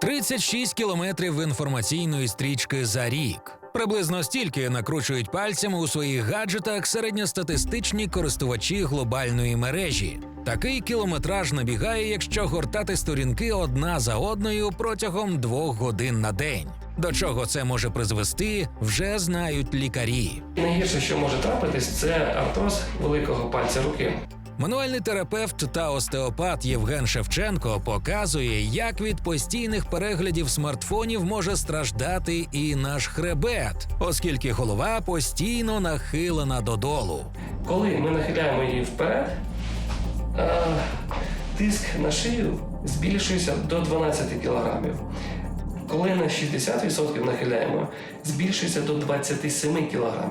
36 кілометрів інформаційної стрічки за рік. Приблизно стільки накручують пальцями у своїх гаджетах середньостатистичні користувачі глобальної мережі. Такий кілометраж набігає, якщо гортати сторінки одна за одною протягом двох годин на день. До чого це може призвести, вже знають лікарі. Найгірше, що може трапитись, це артроз великого пальця руки. Мануальний терапевт та остеопат Євген Шевченко показує, як від постійних переглядів смартфонів може страждати і наш хребет, оскільки голова постійно нахилена додолу. Коли ми нахиляємо її вперед, е, тиск на шию збільшується до 12 кг. Коли на 60% нахиляємо, збільшується до 27 кг.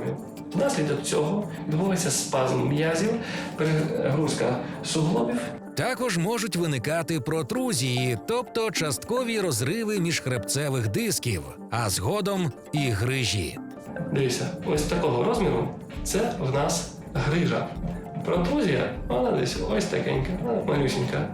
Внаслідок цього відбувається спазм м'язів, перегрузка суглобів Також можуть виникати протрузії, тобто часткові розриви міжхребцевих дисків, а згодом і грижі. Дивіться, ось такого розміру це в нас грижа. Протрузія, вона десь ось такенька, малюсінька.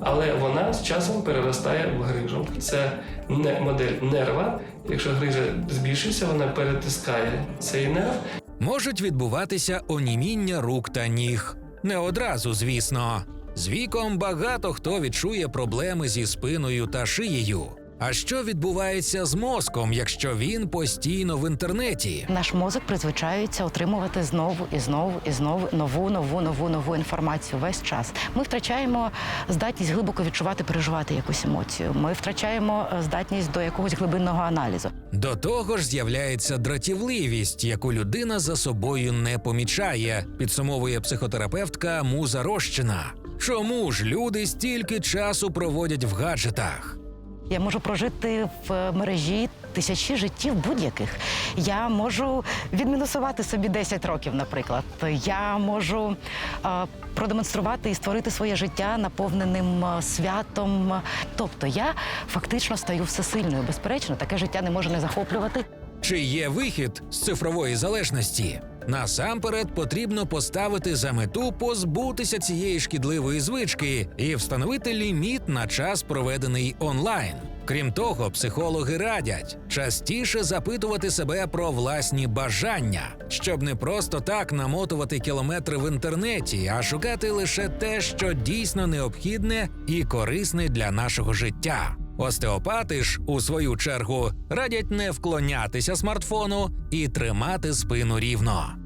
Але вона з часом переростає в грижу. Це не модель нерва. Якщо грижа збільшується, вона перетискає цей нерв. Можуть відбуватися оніміння рук та ніг. Не одразу, звісно. З віком багато хто відчує проблеми зі спиною та шиєю. А що відбувається з мозком, якщо він постійно в інтернеті? Наш мозок призвичаюється отримувати знову і знову і знову нову, нову, нову, нову інформацію весь час. Ми втрачаємо здатність глибоко відчувати, переживати якусь емоцію. Ми втрачаємо е, здатність до якогось глибинного аналізу. До того ж з'являється дратівливість, яку людина за собою не помічає, підсумовує психотерапевтка Муза Рощина. Чому ж люди стільки часу проводять в гаджетах? Я можу прожити в мережі тисячі життів будь-яких. Я можу відмінусувати собі 10 років, наприклад. Я можу е, продемонструвати і створити своє життя наповненим е, святом. Тобто я фактично стаю всесильною. Безперечно, таке життя не може не захоплювати. Чи є вихід з цифрової залежності? Насамперед потрібно поставити за мету позбутися цієї шкідливої звички і встановити ліміт на час, проведений онлайн. Крім того, психологи радять частіше запитувати себе про власні бажання, щоб не просто так намотувати кілометри в інтернеті, а шукати лише те, що дійсно необхідне і корисне для нашого життя. Остеопати ж, у свою чергу, радять не вклонятися смартфону і тримати спину рівно.